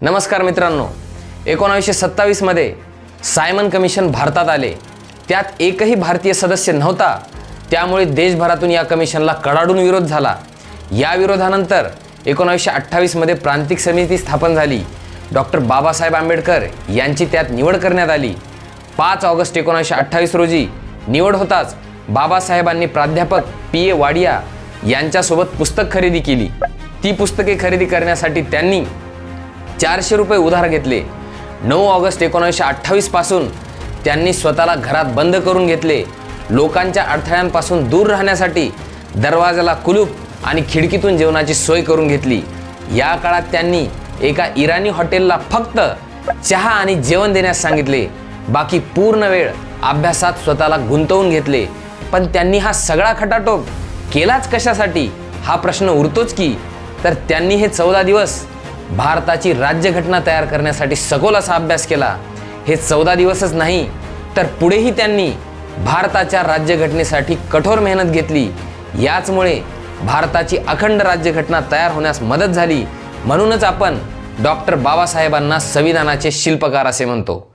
नमस्कार मित्रांनो. एकोणावीसशे सत्तावीसमध्ये सायमन कमिशन भारतात आले. त्यात एकही भारतीय सदस्य नव्हता. त्यामुळे देशभरातून या कमिशनला कडाडून विरोध झाला. या विरोधानंतर एकोणावीसशे अठ्ठावीसमध्ये प्रांतिक समिती स्थापन झाली. डॉक्टर बाबासाहेब आंबेडकर यांची त्यात निवड करण्यात आली. पाच ऑगस्ट एकोणावीसशे अठ्ठावीस रोजी निवड होताच बाबासाहेबांनी प्राध्यापक पी ए वाडिया यांच्यासोबत पुस्तक खरेदी केली. ती पुस्तके खरेदी करण्यासाठी त्यांनी चारशे रुपये उधार घेतले. नऊ ऑगस्ट एकोणीसशे अठ्ठावीसपासून त्यांनी स्वतःला घरात बंद करून घेतले. लोकांच्या अडथळ्यांपासून दूर राहण्यासाठी दरवाजाला कुलूप आणि खिडकीतून जेवणाची सोय करून घेतली. या काळात त्यांनी एका इराणी हॉटेलला फक्त चहा आणि जेवण देण्यास सांगितले. बाकी पूर्ण वेळ अभ्यासात स्वतःला गुंतवून घेतले. पण त्यांनी हा सगळा खटाटोप केलाच कशासाठी? हा प्रश्न उरतोच की? तर त्यांनी हे चौदा दिवस भारताची राज्यघटना तयार करण्यासाठी सखोल असा अभ्यास केला. हे चौदा दिवसच नाही तर पुढेही त्यांनी भारताच्या राज्यघटनेसाठी कठोर मेहनत घेतली. याचमुळे भारताची अखंड राज्यघटना तयार होण्यास मदत झाली. म्हणूनच आपण डॉक्टर बाबासाहेबांना संविधानाचे शिल्पकार असे म्हणतो.